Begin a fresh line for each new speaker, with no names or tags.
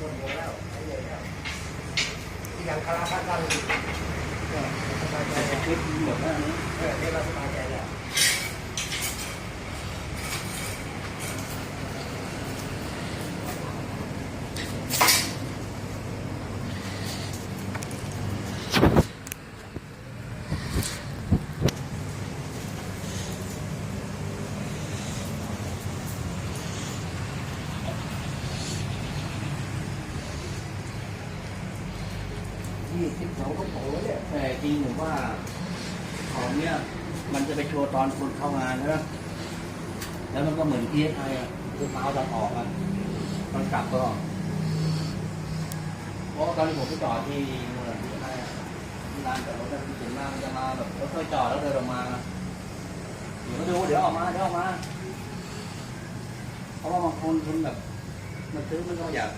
คนเดียวแล้วไม่เลยแล้วที่ยังคาราคาซังอยู่ก็สบายใจ
แต่
แล้ว
คลิปหมดแล้วนี้
เออนี่เราสบายใจ ยี่สิบสองก็โผล่เนี่ย
แต่จริงผมว่าของเนี้ยมันจะไปโชว์ตอนคนเข้างานใช่ไหมแล้วมันก็เหมือน PSI อะคือเมาส์เราออกอะตอนกลับก็เพราะตอนที่ผมไปจอดที่เมือง PSI อะที่ร้านจอดรถที่ถึงมามันจะมาแบบรถค่อยจอดแล้วเดินออกมาเดี๋ยวมาดูเดี๋ยวออกมาเดี๋ยวออกมาเพราะว่าบางคนคนแบบ มันซื้อมันก็อยาก